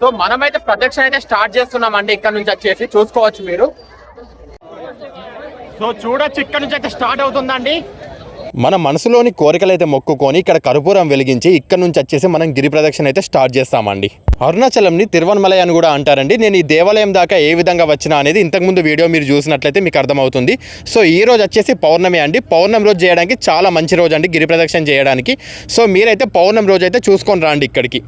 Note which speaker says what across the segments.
Speaker 1: So మనమైతే ప్రదక్షిణ అయితే స్టార్ట్ చేస్తున్నామండి ఇక్కడ నుంచి వచ్చేసి. చూసుకోవచ్చు మీరు. సో చూడొచ్చు ఇక్కడ నుంచి అయితే స్టార్ట్ అవుతుందండి.
Speaker 2: మన మనసులోని కోరికలు అయితే మొక్కుకొని ఇక్కడ కర్పూరం వెలిగించి ఇక్కడ నుంచి వచ్చేసి మనం గిరి ప్రదక్షిణ అయితే స్టార్ట్ చేస్తామండి. అరుణాచలంని తిరువన్మలై అని కూడా అంటారండి. నేను ఈ దేవాలయం దాకా ఏ విధంగా వచ్చినా అనేది ఇంతకుముందు వీడియో మీరు చూసినట్లయితే మీకు అర్థమవుతుంది. సో ఈ రోజు వచ్చేసి పౌర్ణమి అండి. పౌర్ణమి రోజు చేయడానికి చాలా మంచి రోజు అండి గిరి ప్రదక్షిణ చేయడానికి. సో మీరైతే పౌర్ణమి రోజు అయితే చూసుకొని రండి ఇక్కడికి.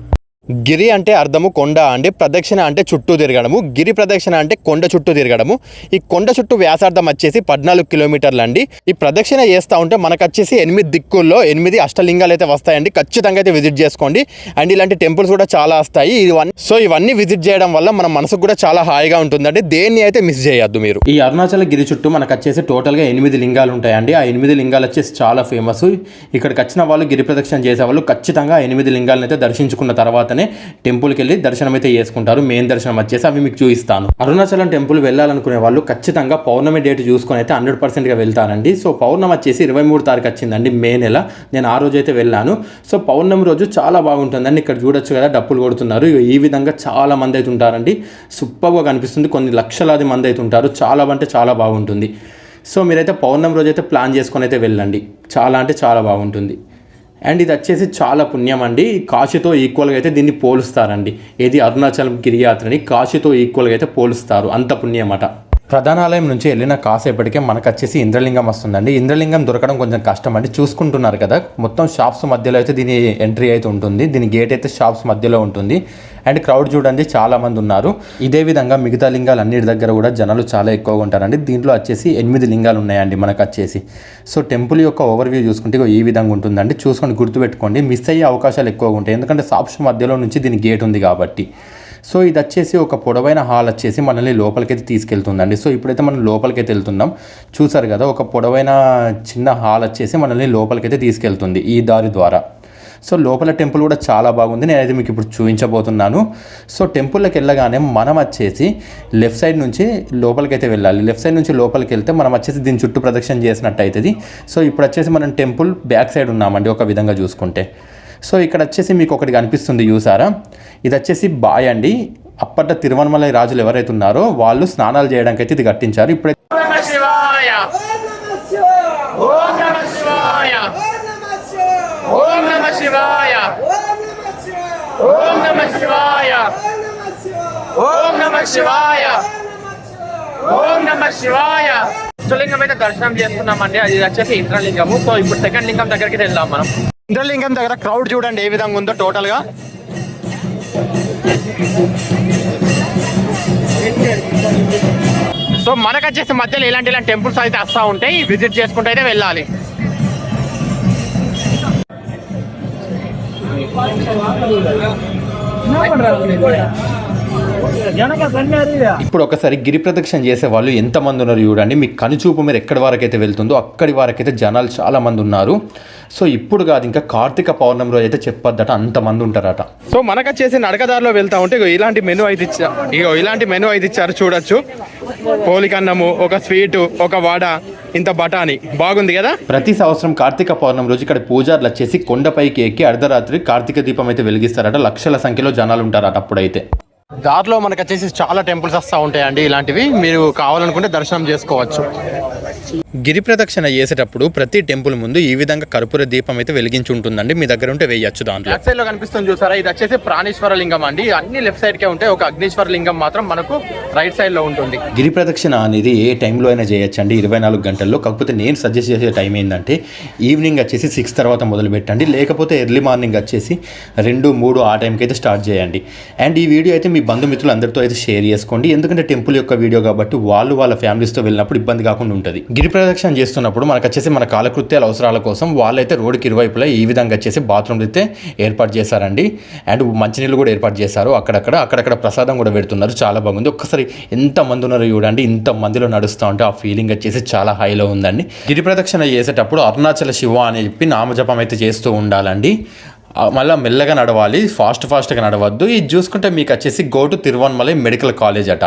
Speaker 2: గిరి అంటే అర్థము కొండ అండి ప్రదక్షిణ అంటే చుట్టూ తిరగడము. గిరి ప్రదక్షిణ అంటే కొండ చుట్టూ తిరగడము. ఈ కొండ చుట్టూ వ్యాసార్థం వచ్చేసి పద్నాలుగు కిలోమీటర్లు అండి. ఈ ప్రదక్షిణ చేస్తూ ఉంటే మనకు వచ్చేసి ఎనిమిది దిక్కుల్లో ఎనిమిది అష్టలింగాలు అయితే వస్తాయండి. ఖచ్చితంగా అయితే విజిట్ చేసుకోండి. అండ్ ఇలాంటి టెంపుల్స్ కూడా చాలా వస్తాయి. ఇవన్నీ సో ఇవన్నీ విజిట్ చేయడం వల్ల మన మనసుకు కూడా చాలా హాయిగా ఉంటుందండి. దేన్ని అయితే మిస్ చేయొద్దు మీరు. ఈ అరుణాచల గిరి చుట్టూ మనకు వచ్చేసి టోటల్గా ఎనిమిది లింగాలు ఉంటాయండి. ఆ ఎనిమిది లింగాలు వచ్చేసి చాలా ఫేమస్ ఇక్కడికి వచ్చిన వాళ్ళు గిరి ప్రదక్షిణ చేసే వాళ్ళు ఖచ్చితంగా ఎనిమిది లింగాలను అయితే దర్శించుకున్న తర్వాత తర్వాతనే టెంపుల్కి వెళ్ళి దర్శనం అయితే చేసుకుంటారు. మెయిన్ దర్శనం వచ్చేసి అవి మీకు చూపిస్తాను. అరుణాచలం టెంపుల్ వెళ్ళాలనుకునే వాళ్ళు ఖచ్చితంగా పౌర్ణమి డేట్ చూసుకొని అయితే హండ్రెడ్ పర్సెంట్గా వెళ్తారండి. సో పౌర్ణమి వచ్చేసి ఇరవై మూడు తారీఖు వచ్చిందండి మే నెల. నేను ఆ రోజు అయితే వెళ్ళాను. సో పౌర్ణమి రోజు చాలా బాగుంటుందండి. ఇక్కడ చూడొచ్చు కదా డప్పులు కొడుతున్నారు. ఈ విధంగా చాలా మంది అయితే ఉంటారండి. సూపర్గా కనిపిస్తుంది. కొన్ని లక్షలాది మంది అయితే ఉంటారు. చాలా అంటే చాలా బాగుంటుంది. సో మీరైతే పౌర్ణమి రోజు అయితే ప్లాన్ చేసుకొని అయితే వెళ్ళండి. చాలా అంటే చాలా బాగుంటుంది. అండ్ ఇది వచ్చేసి చాలా పుణ్యం అండి కాశీతో ఈక్వల్గా అయితే దీన్ని పోలుస్తారండి. ఏది అరుణాచలం గిరియాత్రని కాశీతో ఈక్వల్గా అయితే పోలుస్తారు. అంత పుణ్యమట. ప్రధానాలయం నుంచి వెళ్ళిన కాసేపటికే మనకు వచ్చేసి ఇంద్రలింగం వస్తుందండి. ఇంద్రలింగం దొరకడం కొంచెం కష్టం అండి చూసుకుంటున్నారు కదా మొత్తం షాప్స్ మధ్యలో అయితే దీని ఎంట్రీ అయితే ఉంటుంది. దీని గేట్ అయితే షాప్స్ మధ్యలో ఉంటుంది. అండ్ క్రౌడ్ చూడండి చాలామంది ఉన్నారు. ఇదే విధంగా మిగతా లింగాలు అన్నిటి దగ్గర కూడా జనాలు చాలా ఎక్కువగా ఉంటారండి. దీంట్లో వచ్చేసి ఎనిమిది లింగాలు ఉన్నాయండి మనకు వచ్చేసి. సో టెంపుల్ యొక్క ఓవర్వ్యూ చూసుకుంటే ఈ విధంగా ఉంటుందండి. చూసుకొని గుర్తుపెట్టుకోండి మిస్ అయ్యే అవకాశాలు ఎక్కువగా ఉంటాయి. ఎందుకంటే షాప్స్ మధ్యలో నుంచి దీని గేట్ ఉంది కాబట్టి. సో ఇది వచ్చేసి ఒక పొడవైన హాల్ వచ్చేసి మనల్ని లోపలికైతే తీసుకెళ్తుందండి. సో ఇప్పుడైతే మనం లోపలికైతే వెళ్తున్నాం. చూసారు కదా ఒక పొడవైన చిన్న హాల్ వచ్చేసి మనల్ని లోపలికైతే తీసుకెళ్తుంది ఈ దారి ద్వారా. సో లోపల టెంపుల్ కూడా చాలా బాగుంది. నేనైతే మీకు ఇప్పుడు చూపించబోతున్నాను. సో టెంపుల్లోకి వెళ్ళగానే మనం వచ్చేసి లెఫ్ట్ సైడ్ నుంచి లోపలికైతే వెళ్ళాలి. లెఫ్ట్ సైడ్ నుంచి లోపలికి వెళ్తే మనం వచ్చేసి దీని చుట్టూ ప్రదక్షిణ చేసినట్టు అవుతుంది సో ఇప్పుడు వచ్చేసి మనం టెంపుల్ బ్యాక్ సైడ్ ఉన్నామండి ఒక విధంగా చూసుకుంటే. సో ఇక్కడ వచ్చేసి మీకు ఒకటి కనిపిస్తుంది చూసారా? ఇది వచ్చేసి బాయ్ అండి. అప్పట్లో తిరువనమలై రాజులు ఎవరైతే ఉన్నారో వాళ్ళు స్నానాలు చేయడానికి అయితే ఇది కట్టించారు. ఇప్పుడు
Speaker 1: ఓం నమ శివాయ! ఓం నమ శివాయ! ఓం నమ శివాయ! అయితే దర్శనం చేసుకున్నామండి. అది వచ్చేసి ఇంద్రలింగము. సో ఇప్పుడు సెకండ్ లింగం దగ్గరికి వెళ్దాం మనం.
Speaker 2: ఇంద్రలింగం దగ్గర క్రౌడ్ చూడండి ఏ విధంగా ఉందో టోటల్గా.
Speaker 1: సో మనకు వచ్చేసి మధ్యలో ఇలాంటి ఇలాంటి టెంపుల్స్ అయితే వస్తూ ఉంటాయి విజిట్ చేసుకుంటూ అయితే వెళ్ళాలి.
Speaker 2: ఇప్పుడు ఒకసారి గిరి ప్రదక్షిణ చేసే వాళ్ళు ఎంతమంది ఉన్నారు చూడండి. మీ కనుచూపు మీరు ఎక్కడి వరకు అయితే వెళ్తుందో అక్కడి వరకైతే జనాలు చాలా మంది ఉన్నారు. సో ఇప్పుడు కాదు ఇంకా కార్తీక పౌర్ణమి రోజు అయితే చెప్పొద్దట అంతమంది ఉంటారట.
Speaker 1: సో మనకు వచ్చేసి నడకదారిలో వెళ్తా ఉంటే ఇగో ఇలాంటి మెనూ అయితే ఇచ్చారు ఇగో ఇలాంటి మెనూ అయితే ఇచ్చారు చూడొచ్చు. పోలికన్నము ఒక స్వీట్ ఒక వడ ఇంత బఠానీ. బాగుంది కదా?
Speaker 2: ప్రతి సంవత్సరం కార్తీక పౌర్ణమి రోజు ఇక్కడ పూజారులు వచ్చేసి కొండపైకి ఎక్కి అర్ధరాత్రి కార్తీక దీపం అయితే వెలిగిస్తారట. లక్షల సంఖ్యలో జనాలు ఉంటారట అప్పుడైతే.
Speaker 1: దారిలో మనకు వచ్చేసి చాలా టెంపుల్స్ వస్తూ ఉంటాయండి ఇలాంటివి. మీరు కావాలనుకుంటే దర్శనం చేసుకోవచ్చు.
Speaker 2: గిరి ప్రదక్షిణ చేసేటప్పుడు ప్రతి టెంపుల్ ముందు ఈ విధంగా కర్పూర దీపం అయితే వెలిగించి ఉంటుందండి మీ దగ్గర ఉంటే వేయచ్చు దాంట్లో.
Speaker 1: లెఫ్ట్ సైడ్లో కనిపిస్తుంది చూసారా? ఇది వచ్చేసి ప్రాణేశ్వర లింగం అండి. అన్ని లెఫ్ట్ సైడ్ కే ఉంటాయి ఒక అగ్నేశ్వర లింగం మాత్రం మనకు రైట్ సైడ్లో ఉంటుంది.
Speaker 2: గిరి ప్రదక్షిణ అనేది ఏ టైంలో అయినా చేయొచ్చు అండి ఇరవై నాలుగు గంటల్లో. కాకపోతే నేను సజెస్ట్ చేసే టైం ఏంటంటే ఈవినింగ్ వచ్చేసి సిక్స్ తర్వాత మొదలు పెట్టండి. లేకపోతే ఎర్లీ మార్నింగ్ వచ్చేసి రెండు మూడు ఆ టైంకి అయితే స్టార్ట్ చేయండి. అండ్ ఈ వీడియో అయితే మీ బంధుమిత్రులు అందరితో అయితే షేర్ చేసుకోండి. ఎందుకంటే టెంపుల్ యొక్క వీడియో కాబట్టి వాళ్ళు వాళ్ళ ఫ్యామిలీస్తో వెళ్ళినప్పుడు ఇబ్బంది కాకుండా ఉంటుంది. గిరి ప్రదక్షిణ చేస్తున్నప్పుడు మనకు వచ్చేసి మన కాలకృత్యాల అవసరాల కోసం వాళ్ళైతే రోడ్డుకి ఇరువైపులా ఈ విధంగా వచ్చేసి బాత్రూమ్లు అయితే ఏర్పాటు చేశారండి. అండ్ మంచినీళ్ళు కూడా ఏర్పాటు చేశారు. అక్కడక్కడ అక్కడక్కడ ప్రసాదం కూడా పెడుతున్నారు. చాలా బాగుంది. ఒక్కసారి ఎంత ఉన్నారో చూడండి. ఇంత మందిలో నడుస్తూ ఉంటే ఆ ఫీలింగ్ వచ్చేసి చాలా హైలో ఉందండి. గిరి ప్రదక్షిణ చేసేటప్పుడు అరుణాచల శివ అని చెప్పి నామజపం అయితే చేస్తూ ఉండాలండి. మళ్ళీ మెల్లగా నడవాలి. ఫాస్ట్ ఫాస్ట్గా నడవద్దు. ఇది చూసుకుంటే మీకు వచ్చేసి go to Tiruvannamalai medical college అట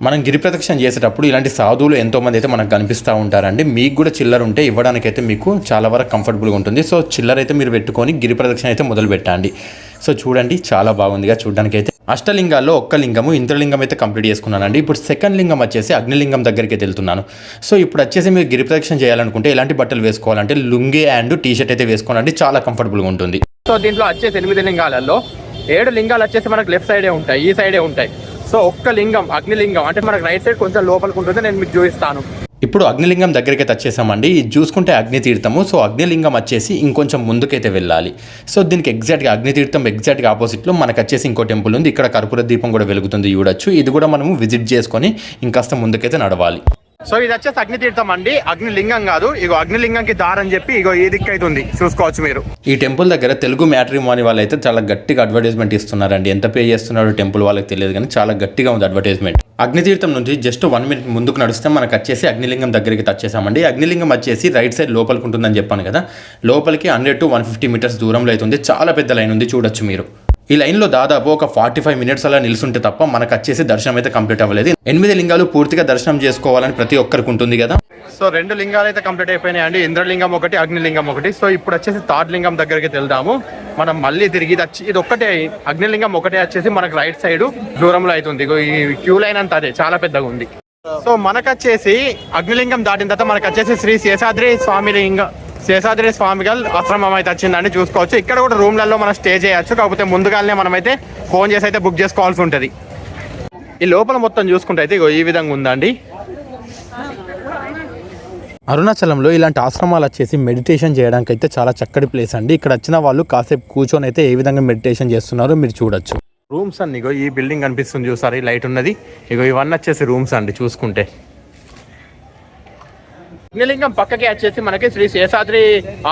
Speaker 2: మనం గిరి ప్రదక్షిణ చేసేటప్పుడు ఇలాంటి సాధువులు ఎంతోమంది అయితే మనకు కనిపిస్తూ ఉంటారండి. మీకు కూడా చిల్లర ఉంటే ఇవ్వడానికైతే మీకు చాలా వరకు కంఫర్టబుల్గా ఉంటుంది. సో చిల్లర అయితే మీరు పెట్టుకొని గిరి ప్రదక్షిణ అయితే మొదలు పెట్టండి. సో చూడండి చాలా బాగుందిగా చూడడానికి అయితే అష్టలింగాల్లో ఒక్క లింగము ఇంద్రలింగం అయితే కంప్లీట్ చేసుకున్నానండి. ఇప్పుడు సెకండ్ లింగం వచ్చేసి అగ్నిలింగం దగ్గరికి అయితే వెళ్తున్నాను. సో ఇప్పుడు వచ్చేసి మీరు గిరి ప్రదక్షిణ చేయాలనుకుంటే ఎలాంటి బట్టలు వేసుకోవాలంటే లుంగి అండ్ టీ షర్ట్ అయితే వేసుకోవాలంటే చాలా కంఫర్టబుల్గా ఉంటుంది.
Speaker 1: సో దీంట్లో వచ్చేసి ఎనిమిది లింగాలలో ఏడు లింగాలు వచ్చేసి మనకు లెఫ్ట్ సైడే ఉంటాయి ఈ సైడే ఉంటాయి. సో ఒక్క లింగం అగ్నిలింగం అంటే మనకు రైట్ సైడ్ కొంచెం లోపలికి ఉంటుంది నేను మీకు చూపిస్తాను.
Speaker 2: ఇప్పుడు అగ్నిలింగం దగ్గరికి అయితే వచ్చేసామండి. ఇది చూసుకుంటే అగ్ని తీర్థము సో అగ్నిలింగం వచ్చేసి ఇంకొంచెం ముందుకైతే వెళ్ళాలి. సో దీనికి ఎగ్జాక్ట్గా అగ్నితీర్థం ఎగ్జాక్ట్గా ఆపోజిట్లో మనకు వచ్చేసి ఇంకో టెంపుల్ ఉంది. ఇక్కడ కర్పూర దీపం కూడా వెలుగుతుంది చూడొచ్చు. ఇది కూడా మనము విజిట్ చేసుకొని ఇంకాస్త ముందుకైతే నడవాలి.
Speaker 1: సో ఇది వచ్చేసి అగ్నితీర్థం అండి. అగ్నిలింగం కాదు. ఇగో అగ్నిలింగంకి దారని చెప్పి ఇగో ఈ దిక్కు అయితే ఉంది. చూసుకోవచ్చు మీరు.
Speaker 2: ఈ టెంపుల్ దగ్గర తెలుగు మ్యాట్రిమోని వాళ్ళు అయితే చాలా గట్టిగా అడ్వర్టైజ్మెంట్ ఇస్తున్నారండి. ఎంత పే చేస్తున్నారో టెంపుల్ వాళ్ళకి తెలియదు కానీ చాలా గట్టిగా ఉంది అడ్వర్టైజ్మెంట్ అగ్నితీర్థం నుంచి జస్ట్ వన్ మినిట్ ముందుకు నడిస్తే మనకు వచ్చేసి అగ్నిలింగం దగ్గరికి వచ్చేసామండి. అగ్నిలింగం వచ్చేసి రైట్ సైడ్ లోపలికి ఉంటుందని చెప్పాను కదా. లోపలికి hundred to one fifty metres దూరంలో అయితే ఉంది. చాలా పెద్ద లైన్ ఉంది. చూడొచ్చు మీరు. ఈ లైన్లో దాదాపు ఒక ఫార్టీ ఫైవ్ మినిట్స్ అలా నిలుసుంటే తప్ప మనకు వచ్చేసి దర్శనం అయితే కంప్లీట్ అవ్వలేదు. ఎనిమిది లింగాలు పూర్తిగా దర్శనం చేసుకోవాలని ప్రతి ఒక్కరికి ఉంటుంది కదా?
Speaker 1: సో రెండు లింగాలు అయితే కంప్లీట్ అయిపోయినాయి అండి ఇంద్రలింగం ఒకటి అగ్నిలింగం ఒకటి. సో ఇప్పుడు వచ్చేసి థర్డ్ లింగం దగ్గరికి వెళ్దాము. మనం మళ్ళీ తిరిగి ఇది వచ్చి ఇది ఒక్కటే అగ్నిలింగం ఒకటే వచ్చేసి మనకు రైట్ సైడ్ దూరంలో అవుతుంది ఈ క్యూ లైన్ అంతా అదే చాలా పెద్దగా ఉంది. సో మనకు వచ్చేసి అగ్నిలింగం దాటిన తర్వాత మనకు వచ్చేసి శ్రీ శేషాద్రి స్వామి లింగ శేషాద్రి స్వామి గారు ఆశ్రమం అయితే వచ్చిందండి చూసుకోవచ్చు. ఇక్కడ కూడా రూమ్లలో మనం స్టే చేయొచ్చు. కాకపోతే ముందుగానే మనమైతే ఫోన్ చేసి అయితే బుక్ చేసుకోవాల్సి ఉంటుంది. ఈ లోపల మొత్తం చూసుకుంటే అయితే ఇగో ఈ విధంగా ఉందండి.
Speaker 2: అరుణాచలంలో ఇలాంటి ఆశ్రమాలు వచ్చేసి మెడిటేషన్ చేయడానికి అయితే చాలా చక్కటి ప్లేస్ అండి. ఇక్కడ వచ్చిన వాళ్ళు కాసేపు కూర్చొని అయితే ఏ విధంగా మెడిటేషన్ చేస్తున్నారో మీరు చూడొచ్చు.
Speaker 1: రూమ్స్ అండి ఇగో ఈ బిల్డింగ్ కనిపిస్తుంది చూసారు? ఈ లైట్ ఉన్నది. ఇగో ఇవన్నీ వచ్చేసి రూమ్స్ అండి చూసుకుంటే. అగ్నిలింగం పక్కకే వచ్చేసి మనకి శ్రీ శేషాద్రి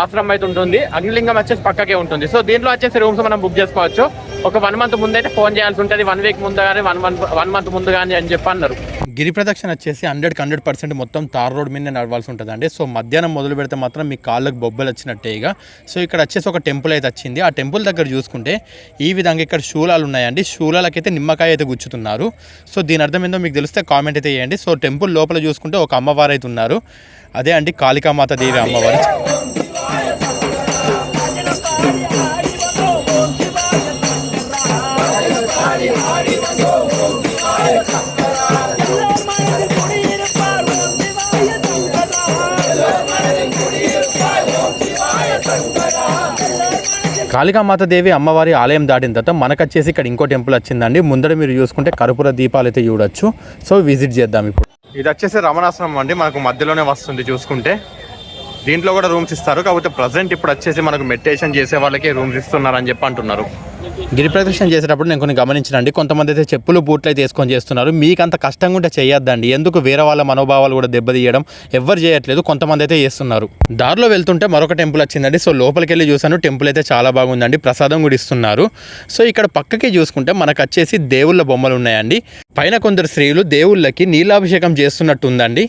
Speaker 1: ఆశ్రమం అయితే ఉంటుంది. అగ్నిలింగం వచ్చేసి పక్కకే ఉంటుంది. సో దీంట్లో వచ్చేసి రూమ్స్ మనం బుక్ చేసుకోవచ్చు. ఒక వన్ మంత్ ముందు అయితే ఫోన్ చేయాల్సి ఉంటుంది. వన్ వీక్ ముందు కానీ వన్ మంత్ వన్ మంత్ ముందు కానీ అని చెప్పి అన్నారు.
Speaker 2: గిరి ప్రదక్షిణ వచ్చేసి హండ్రెడ్కి హండ్రెడ్ పర్సెంట్ మొత్తం తార్ రోడ్ మీద నడవాల్సి ఉంటుందండి. సో మధ్యాహ్నం మొదలు పెడితే మాత్రం మీ కాళ్ళకు బొబ్బలు వచ్చినట్టేగా సో ఇక్కడ వచ్చేసి ఒక టెంపుల్ అయితే వచ్చింది. ఆ టెంపుల్ దగ్గర చూసుకుంటే ఈ విధంగా ఇక్కడ శూలాలు ఉన్నాయండి. శూలాలకైతే నిమ్మకాయ అయితే గుచ్చుతున్నారు. సో దీని అర్థం ఏందో మీకు తెలిస్తే కామెంట్ అయితే చేయండి. సో టెంపుల్ లోపల చూసుకుంటే ఒక అమ్మవారు అయితే ఉన్నారు. అదే అండి కాళికామాత దేవి అమ్మవారు. కాళికామాత దేవి అమ్మవారి ఆలయం దాటిన తర్వాత మనకు వచ్చేసి ఇక్కడ ఇంకో టెంపుల్ వచ్చిందండి. ముందర మీరు చూసుకుంటే కర్పూర దీపాలు అయితే చూడొచ్చు. సో విజిట్ చేద్దాం ఇప్పుడు.
Speaker 1: ఇది వచ్చేసి రమణాశ్రమం అండి. మనకు మధ్యలోనే వస్తుంది చూసుకుంటే. దీంట్లో కూడా రూమ్స్ ఇస్తారు. కాకపోతే ప్రజెంట్ ఇప్పుడు వచ్చేసి మనకు మెడిటేషన్ చేసే వాళ్ళకి రూమ్స్ ఇస్తున్నారని చెప్పి అంటున్నారు.
Speaker 2: గిరి ప్రదక్షిణ చేసేటప్పుడు నేను కొన్ని గమనించినండి. కొంతమంది అయితే చెప్పులు బూట్లు అయితే వేసుకొని చేస్తున్నారు. మీకు అంత కష్టంగా ఉంటే చేయొద్దండి. ఎందుకు వేరే వాళ్ళ మనోభావాలు కూడా దెబ్బతీయడం ఎవ్వరు చేయట్లేదు. కొంతమంది అయితే చేస్తున్నారు. దారిలో వెళ్తుంటే మరొక టెంపుల్ వచ్చిందండి. సో లోపలికి వెళ్ళి చూశాను. టెంపుల్ అయితే చాలా బాగుందండి. ప్రసాదం కూడా ఇస్తున్నారు. సో ఇక్కడ పక్కకి చూసుకుంటే మనకు వచ్చేసి దేవుళ్ళ బొమ్మలు ఉన్నాయండి. పైన కొందరు స్త్రీలు దేవుళ్ళకి నీలాభిషేకం చేస్తున్నట్టు ఉందండి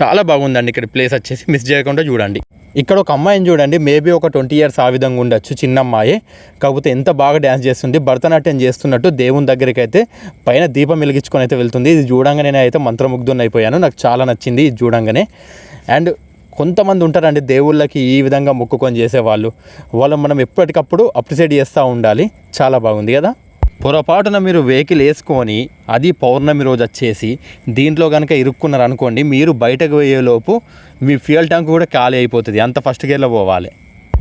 Speaker 2: చాలా బాగుందండి. ఇక్కడ ప్లేస్ వచ్చేసి. మిస్ చేయకుండా చూడండి. ఇక్కడ ఒక అమ్మాయిని చూడండి మేబీ ఒక ట్వంటీ ఇయర్స్ ఆ విధంగా ఉండొచ్చు చిన్న అమ్మాయి కాకపోతే ఎంత బాగా డ్యాన్స్ చేస్తుంది భరతనాట్యం చేస్తున్నట్టు దేవుని దగ్గరికి అయితే పైన దీపం వెలిగించుకొని అయితే వెళ్తుంది. ఇది చూడంగానే నేను అయితే మంత్రముగ్ధుని అయిపోయాను. నాకు చాలా నచ్చింది ఇది చూడంగానే. అండ్ కొంతమంది ఉంటారండి దేవుళ్ళకి ఈ విధంగా మొక్కుకొని చేసేవాళ్ళు. వాళ్ళు మనం ఎప్పటికప్పుడు అప్రిషియేట్ చేస్తూ ఉండాలి. చాలా బాగుంది కదా? పొరపాటున మీరు వెహికల్ వేసుకొని అది పౌర్ణమి రోజు వచ్చేసి దీంట్లో కనుక ఇరుక్కున్నారు అనుకోండి మీరు బయటకు పోయేలోపు మీ ఫ్యూయల్ ట్యాంక్ కూడా ఖాళీ అయిపోతుంది. అంత ఫస్ట్ గేర్లో పోవాలి.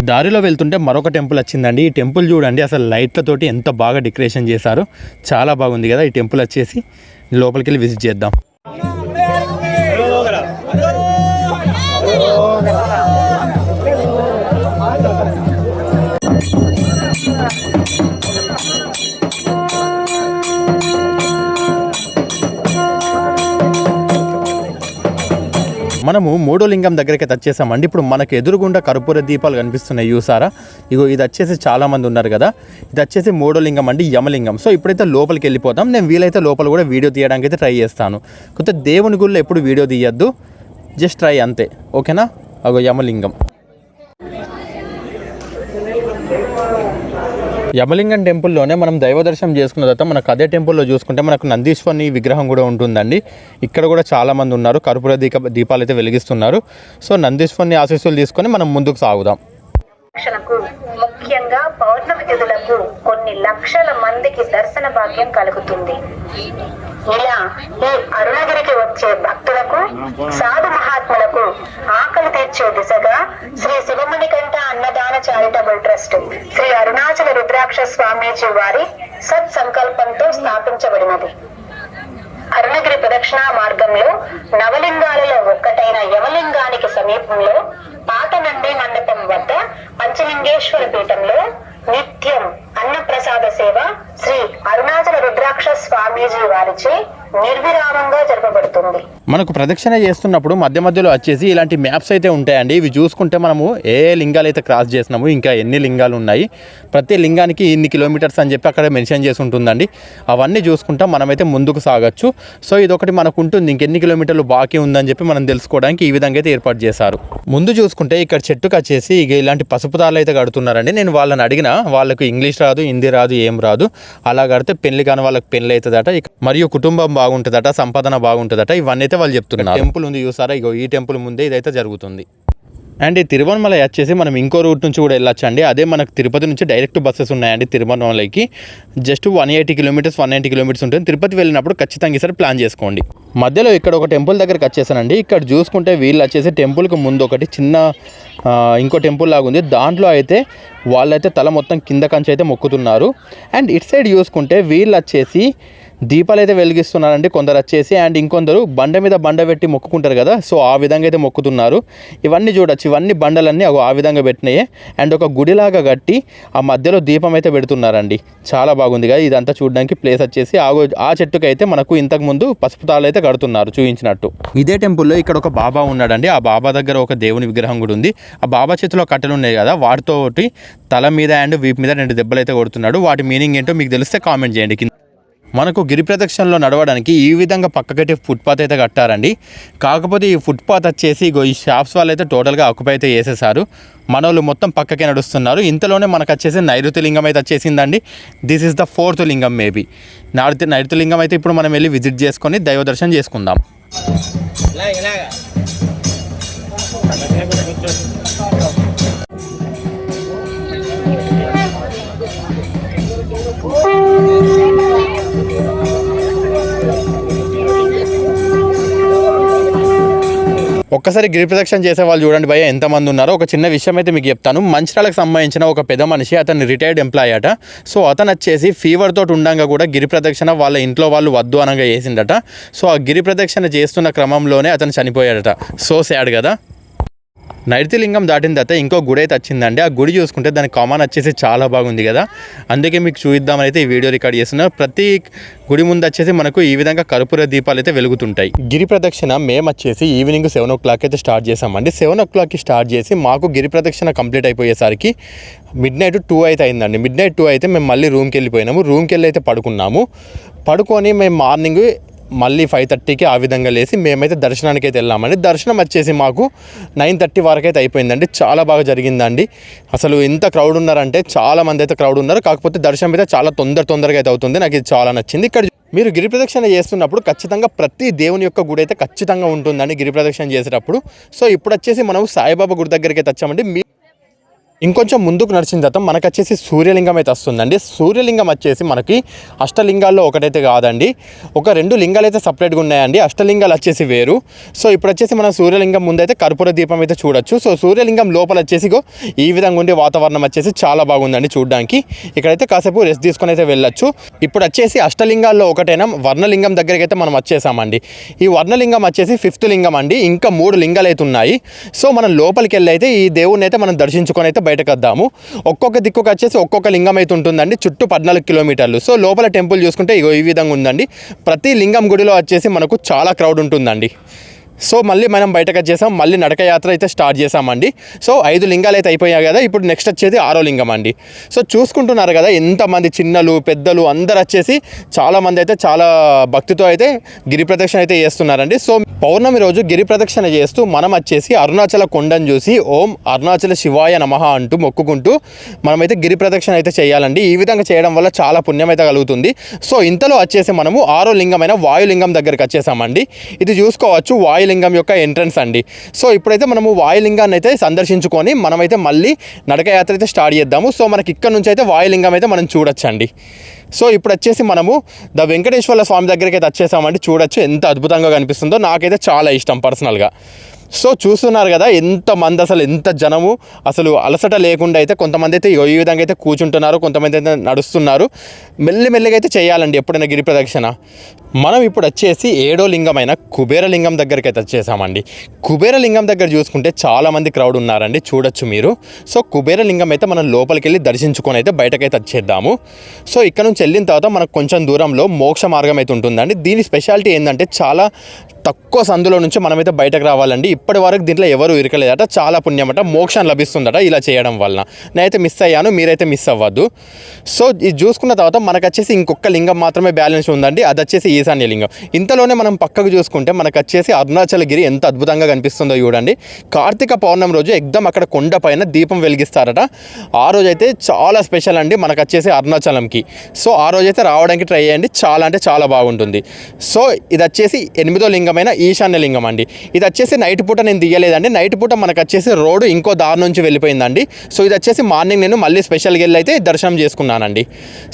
Speaker 2: దారిలో వెళ్తుంటే మరొక టెంపుల్ వచ్చిందండి. ఈ టెంపుల్ చూడండి అసలు లైట్లతోటి ఎంత బాగా డెకరేషన్ చేశారు. చాలా బాగుంది కదా ఈ టెంపుల్ వచ్చేసి లోపలికి వెళ్ళి విజిట్ చేద్దాం. మనము మూడో లింగం దగ్గరికి వచ్చేసామండి ఇప్పుడు మనకు ఎదురుగుండా కర్పూర దీపాలు కనిపిస్తున్నాయి. చూసారా? ఇగో ఇది వచ్చేసి చాలామంది ఉన్నారు కదా. ఇది వచ్చేసి మూడో లింగం అండి యమలింగం. సో ఇప్పుడైతే లోపలికి వెళ్ళిపోతాం నేను వీలైతే లోపల కూడా వీడియో తీయడానికి అయితే ట్రై చేస్తాను. కొత్త దేవుని గుళ్ళో ఎప్పుడు వీడియో తీయద్దు. జస్ట్ ట్రై అంతే. ఓకేనా? అగో యమలింగం. యమలింగం టెంపుల్లోనే మనం దైవ దర్శనం చేసుకున్న తర్వాత మనకు అదే టెంపుల్లో చూసుకుంటే మనకు నందీశ్వరుని విగ్రహం కూడా ఉంటుందండి. ఇక్కడ కూడా చాలామంది ఉన్నారు. కర్పూర దీప దీపాలు అయితే వెలిగిస్తున్నారు. సో నందీశ్వరుని ఆశీస్సులు తీసుకొని మనం ముందుకు సాగుదాం.
Speaker 3: రక్షణకు ముఖ్యంగా పౌర్ణమి తిథులకు కొన్ని లక్షల మందికి దర్శన భాగ్యం కలుగుతుంది. ఇలా ఈ అరుణగిరికి వచ్చే భక్తులకు సాధు మహాత్ములకు ఆకలి తీర్చే దిశగా శ్రీ శివమణికంఠ అన్నదాన చారిటబుల్ ట్రస్ట్ శ్రీ అరుణాచల రుద్రాక్ష స్వామీజీ వారి సత్సంకల్పంతో స్థాపించబడినది. అరుణగిరి ప్రదక్షిణా మార్గంలో నవలింగాలలో ఒక్కటైన యమలింగానికి సమీపంలో పాత నంది మండపం వద్ద పంచలింగేశ్వర పీఠంలో నిత్యం అన్నప్రసాద సేవ శ్రీ అరుణాచల రుద్రాక్ష స్వామీజీ వారిచే నిర్విరామంగా జరపబడుతుంది.
Speaker 2: మనకు ప్రదక్షిణ చేస్తున్నప్పుడు మధ్య మధ్యలో వచ్చేసి ఇలాంటి మ్యాప్స్ అయితే ఉంటాయండి. ఇవి చూసుకుంటే మనము ఏ లింగాలు అయితే క్రాస్ చేసినాము ఇంకా ఎన్ని లింగాలు ఉన్నాయి ప్రతి లింగానికి ఇన్ని కిలోమీటర్స్ అని చెప్పి అక్కడ మెన్షన్ చేసి ఉంటుందండి. అవన్నీ చూసుకుంటా మనమైతే ముందుకు సాగొచ్చు. సో ఇదొకటి మనకు ఉంటుంది ఇంకెన్ని కిలోమీటర్లు బాకీ ఉందని చెప్పి మనం తెలుసుకోవడానికి ఈ విధంగా అయితే ఏర్పాటు చేశారు. ముందు చూసుకుంటే ఇక్కడ చెట్టుకు వచ్చేసి ఇక ఇలాంటి పసుపు తాళ్ళు అయితే కడుతున్నారండి. నేను వాళ్ళని అడిగిన వాళ్ళకు ఇంగ్లీష్ రాదు హిందీ రాదు ఏం రాదు. అలా కడితే పెళ్ళి కాని వాళ్ళకి పెళ్ళి అవుతుందట. మరియు కుటుంబం బాగుంటుందట సంపాదన బాగుంటుందట. ఇవన్నీ అయితే వాళ్ళు చెప్తున్నారు. టెంపుల్ ఉంది చూసారా? ఇగో ఈ టెంపుల్ ముందే ఇదైతే జరుగుతుంది. అండ్ ఈ తిరువణమల వచ్చేసి మనం ఇంకో రూట్ నుంచి కూడా వెళ్ళొచ్చండి. అదే మనకు తిరుపతి నుంచి డైరెక్ట్ బస్సెస్ ఉన్నాయండి తిరువణమలకి just one eighty kilometres one ninety kilometres ఉంటుంది. తిరుపతి వెళ్ళినప్పుడు ఖచ్చితంగా ఈసారి ప్లాన్ చేసుకోండి. మధ్యలో ఇక్కడ ఒక టెంపుల్ దగ్గరికి వచ్చేసానండి. ఇక్కడ చూసుకుంటే వీళ్ళు వచ్చేసి టెంపుల్కి ముందు ఒకటి చిన్న ఇంకో టెంపుల్ లాగా ఉంది. దాంట్లో అయితే వాళ్ళైతే తల మొత్తం కింద కంచి అయితే మొక్కుతున్నారు. అండ్ ఇటు సైడ్ చూసుకుంటే వీళ్ళు వచ్చేసి దీపాలు అయితే వెలిగిస్తున్నారండి. కొందరు వచ్చేసి అండ్ ఇంకొందరు బండ మీద బండ పెట్టి మొక్కుకుంటారు కదా. సో ఆ విధంగా అయితే మొక్కుతున్నారు. ఇవన్నీ చూడొచ్చు. ఇవన్నీ బండలన్నీ ఆ విధంగా పెట్టినాయి. అండ్ ఒక గుడిలాగా కట్టి ఆ మధ్యలో దీపం అయితే పెడుతున్నారండి. చాలా బాగుంది కదా. ఇదంతా చూడడానికి ప్లేస్ వచ్చేసి ఆ ఆ చెట్టుకి అయితే మనకు ఇంతకు ముందు పసుపు తాళ్ళు అయితే కడుతున్నారు చూపించినట్టు. ఇదే టెంపుల్లో ఇక్కడ ఒక బాబా ఉన్నాడండి. ఆ బాబా దగ్గర ఒక దేవుని విగ్రహం కూడా ఉంది. ఆ బాబా చేతిలో కట్టెలు ఉన్నాయి కదా. వాటితోటి తల మీద అండ్ వీపు మీద రెండు దెబ్బలు అయితే కొడుతున్నాడు. వాటి మీనింగ్ ఏంటో మీకు తెలిస్తే కామెంట్ చేయండి. కింద మనకు గిరి ప్రదక్షిణలో నడవడానికి ఈ విధంగా పక్కకట్టి ఫుట్పాత్ అయితే కట్టారండి. కాకపోతే ఈ ఫుట్పాత్ వచ్చేసి ఈ షాప్స్ వాళ్ళు అయితే టోటల్గా ఆక్యుపై అయితే చేసేసారు. మనోళ్ళు మొత్తం పక్కకే నడుస్తున్నారు. ఇంతలోనే మనకు వచ్చేసి నైరుతి లింగం అయితే వచ్చేసిందండి. This is the fourth lingam maybe నైరుతి నైరుతి లింగం అయితే ఇప్పుడు మనం వెళ్ళి విజిట్ చేసుకొని దైవ దర్శనం చేసుకుందాం. ఒక్కసారి గిరి ప్రదక్షిణ చేసే వాళ్ళు చూడండి భయ ఎంతమంది ఉన్నారో. ఒక చిన్న విషయం అయితే మీకు చెప్తాను. మంచిరాలకు సంబంధించిన ఒక పెద్ద మనిషి అతను రిటైర్డ్ ఎంప్లాయ్ అట. సో అతను వచ్చేసి ఫీవర్ తోటి ఉండగా కూడా గిరి ప్రదక్షిణ వాళ్ళ ఇంట్లో వాళ్ళు వద్దు అనగా చేసిండట సో ఆ గిరి ప్రదక్షిణ చేస్తున్న క్రమంలోనే అతను చనిపోయాడట. సో సాడ్ కదా. నైరుతిలింగం దాటిన తర్వాత ఇంకో గుడి అయితే వచ్చిందండి. ఆ గుడి చూసుకుంటే దాని కామన్ వచ్చేసి చాలా బాగుంది కదా. అందుకే మీకు చూద్దామని అయితే ఈ వీడియో రికార్డ్ చేస్తున్నా. ప్రతి గుడి ముందు వచ్చేసి మనకు ఈ విధంగా కర్పూర దీపాలు అయితే వెలుగుతుంటాయి. గిరి ప్రదక్షిణ మేము వచ్చేసి ఈవినింగ్ సెవెన్ ఓ క్లాక్ అయితే స్టార్ట్ చేసామండి సెవెన్ ఓ క్లాక్కి స్టార్ట్ చేసి మాకు గిరి ప్రదక్షిణ కంప్లీట్ అయిపోయేసరికి మిడ్ నైట్ టూ అయితే అయిందండి. మిడ్ నైట్ టూ అయితే మేము మళ్ళీ రూమ్కి వెళ్ళిపోయినాము. రూమ్కి వెళ్ళి అయితే పడుకున్నాము. పడుకొని మేము మార్నింగ్ మళ్ళీ ఫైవ్ థర్టీకి ఆ విధంగా లేసి మేమైతే దర్శనానికి అయితే వెళ్ళామండి. దర్శనం వచ్చేసి మాకు నైన్ థర్టీ వరకు అయితే అయిపోయిందండి. చాలా బాగా జరిగిందండి. అసలు ఎంత క్రౌడ్ ఉన్నారంటే చాలా మంది అయితే క్రౌడ్ ఉన్నారు. కాకపోతే దర్శనం అయితే చాలా తొందర తొందరగా అయితే అవుతుంది. నాకు ఇది చాలా నచ్చింది. ఇక్కడ మీరు గిరి ప్రదక్షిణ చేస్తున్నప్పుడు ఖచ్చితంగా ప్రతి దేవుని యొక్క గుడి అయితే ఖచ్చితంగా ఉంటుందండి గిరి ప్రదక్షిణ చేసేటప్పుడు. సో ఇప్పుడు వచ్చేసి మనం సాయిబాబా గుడి దగ్గరికి అయితే వచ్చామండి. మీ ఇంకొంచెం ముందుకు నడిచిన తర్వాత మనకు వచ్చేసి సూర్యలింగం అయితే వస్తుందండి. సూర్యలింగం వచ్చేసి మనకి అష్టలింగాల్లో ఒకటైతే కాదండి. ఒక రెండు లింగాలు అయితే సపరేట్గా ఉన్నాయండి. అష్టలింగాలు వచ్చేసి వేరు. సో ఇప్పుడు వచ్చేసి మనం సూర్యలింగం ముందైతే కర్పూర దీపం అయితే చూడొచ్చు. సో సూర్యలింగం లోపల వచ్చేసి ఈ విధంగా ఉండే వాతావరణం వచ్చేసి చాలా బాగుందండి చూడడానికి. ఇక్కడైతే కాసేపు రెస్ట్ తీసుకొని అయితే వెళ్ళొచ్చు. ఇప్పుడు వచ్చేసి అష్టలింగాల్లో ఒకటైనా వర్ణలింగం దగ్గరికి అయితే మనం వచ్చేసామండి. ఈ వర్ణలింగం వచ్చేసి ఫిఫ్త్ లింగం అండి. ఇంకా మూడు లింగాలు అయితే ఉన్నాయి. సో మనం లోపలికి వెళ్ళి అయితే ఈ దేవుణ్ణి అయితే మనం దర్శించుకొని అయితే బయటకు వద్దాము ఒక్కొక్క దిక్కుకు వచ్చేసి ఒక్కొక్క లింగం అయితే ఉంటుందండి చుట్టూ పద్నాలుగు కిలోమీటర్లు. సో లోపల టెంపుల్ చూసుకుంటే ఇగో ఈ విధంగా ఉందండి ప్రతి లింగం గుడిలో వచ్చేసి మనకు చాలా క్రౌడ్ ఉంటుందండి సో మళ్ళీ మనం బయటకు వచ్చేసాం. మళ్ళీ నడక యాత్ర అయితే స్టార్ట్ చేసామండి. సో ఐదు లింగాలు అయితే అయిపోయాయి కదా. ఇప్పుడు నెక్స్ట్ వచ్చేది ఆరో లింగం అండి. సో చూసుకుంటున్నారు కదా ఎంతమంది చిన్నలు పెద్దలు అందరు వచ్చేసి చాలామంది అయితే చాలా భక్తితో అయితే గిరి ప్రదక్షిణ అయితే చేస్తున్నారండి. సో పౌర్ణమి రోజు గిరి ప్రదక్షిణ చేస్తూ మనం వచ్చేసి అరుణాచల కొండను చూసి ఓం అరుణాచల శివాయ నమః అంటూ మొక్కుకుంటూ మనమైతే గిరి ప్రదక్షిణ అయితే చేయాలండి. ఈ విధంగా చేయడం వల్ల చాలా పుణ్యం అయితే కలుగుతుంది. సో ఇంతలో వచ్చేసి మనము ఆరో లింగమైన వాయులింగం దగ్గరికి వచ్చేసామండి. ఇది చూసుకోవచ్చు. వాయు వాయులింగం యొక్క ఎంట్రన్స్ అండి. సో ఇప్పుడైతే మనము వాయులింగాన్ని అయితే సందర్శించుకొని మనమైతే మళ్ళీ నడకయాత్ర అయితే స్టార్ట్ చేద్దాము. సో మనకి ఇక్కడ నుంచి అయితే వాయులింగం అయితే మనం చూడొచ్చండి. సో ఇప్పుడు వచ్చేసి మనము ద వెంకటేశ్వర స్వామి దగ్గరికి అయితే వచ్చేసామండి. చూడొచ్చు ఎంత అద్భుతంగా కనిపిస్తుందో. నాకైతే చాలా ఇష్టం పర్సనల్గా. సో చూస్తున్నారు కదా ఎంత మంది అసలు ఎంత జనము. అసలు అలసట లేకుండా అయితే కొంతమంది అయితే ఈ విధంగా అయితే కూర్చుంటున్నారు. కొంతమంది అయితే నడుస్తున్నారు. మెల్లిమెల్లిగా అయితే చేయాలండి ఎప్పుడైనా గిరి ప్రదక్షిణ. మనం ఇప్పుడు వచ్చేసి ఏడో లింగమైన కుబేరలింగం దగ్గరికి అయితే వచ్చేసామండి. కుబేర లింగం దగ్గర చూసుకుంటే చాలామంది క్రౌడ్ ఉన్నారండి చూడొచ్చు మీరు. సో కుబేర లింగం అయితే మనం లోపలికి వెళ్ళి దర్శించుకొని అయితే బయటకైతే వచ్చేద్దాము. సో ఇక్కడ నుంచి వెళ్ళిన తర్వాత మనకు కొంచెం దూరంలో మోక్ష మార్గం అయితే ఉంటుందండి. దీని స్పెషాలిటీ ఏంటంటే చాలా తక్కువ సందులో నుంచి మనమైతే బయటకు రావాలండి. ఇప్పటి వరకు దీంట్లో ఎవరు ఇరకలేదట చాలా పుణ్యమట మోక్షం లభిస్తుందట ఇలా చేయడం వలన. నేనైతే మిస్ అయ్యాను మీరైతే మిస్ అవ్వద్దు. సో ఇది చూసుకున్న తర్వాత మనకు వచ్చేసి ఇంకొక లింగం మాత్రమే బ్యాలెన్స్ ఉందండి. అది వచ్చేసి ఈశాన్య లింగం. ఇంతలోనే మనం పక్కకు చూసుకుంటే మనకు వచ్చేసి అరుణాచలగిరి ఎంత అద్భుతంగా కనిపిస్తుందో చూడండి. కార్తీక పౌర్ణమి రోజు ఎగ్దం అక్కడ కొండ పైన దీపం వెలిగిస్తారట. ఆ రోజు అయితే చాలా స్పెషల్ అండి మనకు వచ్చేసి అరుణాచలంకి. సో ఆ రోజు అయితే రావడానికి ట్రై చేయండి. చాలా అంటే చాలా బాగుంటుంది. సో ఇది వచ్చేసి ఎనిమిదో లింగమైన ఈశాన్య లింగం అండి. ఇది వచ్చేసి నైట్ పూట నేను తీయలేదండి. నైట్ పూట మనకు వచ్చేసి రోడ్డు ఇంకో దారి నుంచి వెళ్ళిపోయిందండి. సో ఇది వచ్చేసి మార్నింగ్ నేను మళ్ళీ స్పెషల్గా వెళ్ళి అయితే దర్శనం చేసుకున్నానండి.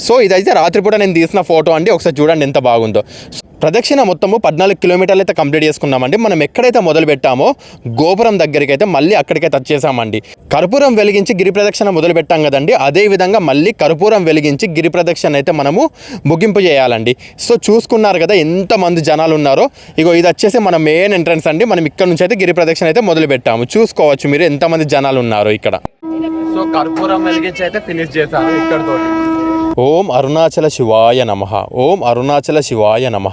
Speaker 2: సో ఇదైతే రాత్రిపూట నేను తీసిన ఫోటో అండి. ఒకసారి చూడండి ఎంత బాగుందో. ప్రదక్షిణ మొత్తము పద్నాలుగు కిలోమీటర్లు అయితే కంప్లీట్ చేసుకున్నామండి. మనం ఎక్కడైతే మొదలు పెట్టామో గోపురం దగ్గరికి అయితే మళ్ళీ అక్కడికైతే వచ్చేసామండి. కర్పూరం వెలిగించి గిరి ప్రదక్షిణ మొదలు పెట్టాం కదండి. అదే విధంగా మళ్ళీ కర్పూరం వెలిగించి గిరి ప్రదక్షిణ అయితే మనము ముగింపు చేయాలండి. సో చూసుకున్నారు కదా ఎంతమంది జనాలు ఉన్నారో. ఇగో ఇది వచ్చేసి మన మెయిన్ ఎంట్రన్స్ అండి. మనం ఇక్కడ నుంచి అయితే గిరి ప్రదక్షిణ అయితే మొదలు పెట్టాము. చూసుకోవచ్చు మీరు ఎంతమంది జనాలు ఉన్నారు ఇక్కడ.
Speaker 1: సో కర్పూరం వెలిగించి అయితే ఫినిష్ చేశారు ఇక్కడతో
Speaker 2: ఓం అరుణాచల శివాయ నమ. ఓం అరుణాచల శివాయ నమ.